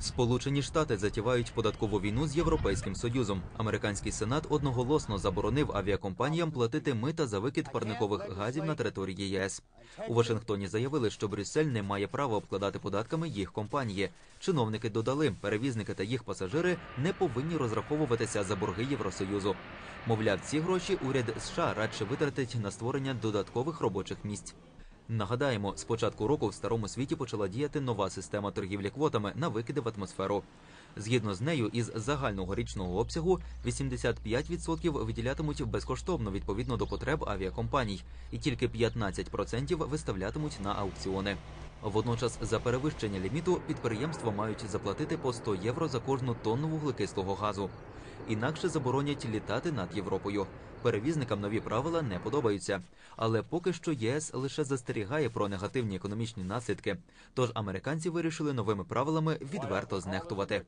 Сполучені Штати затівають податкову війну з Європейським Союзом. Американський сенат одноголосно заборонив авіакомпаніям платити мита за викид парникових газів на території єС. У Вашингтоні заявили, що Брюссель не має права обкладати податками їх компанії. Чиновники додали, перевізники та їх пасажири не повинні розраховуватися за борги Євросоюзу. Мовляв, ці гроші уряд США радше витратить на створення додаткових робочих місць. Нагадаємо, з початку року в старому світі почала діяти нова система торгівлі квотами на викиди в атмосферу. Згідно з нею, із загального річного обсягу 85% виділятимуть безкоштовно відповідно до потреб авіакомпаній, і тільки 15% виставлятимуть на аукціони. Водночас за перевищення ліміту підприємства мають заплатити по 100 євро за кожну тонну вуглекислого газу. Інакше заборонять літати над Європою. Перевізникам нові правила не подобаються. Але поки що ЄС лише застерігає про негативні економічні наслідки. Тож американці вирішили новими правилами відверто знехтувати.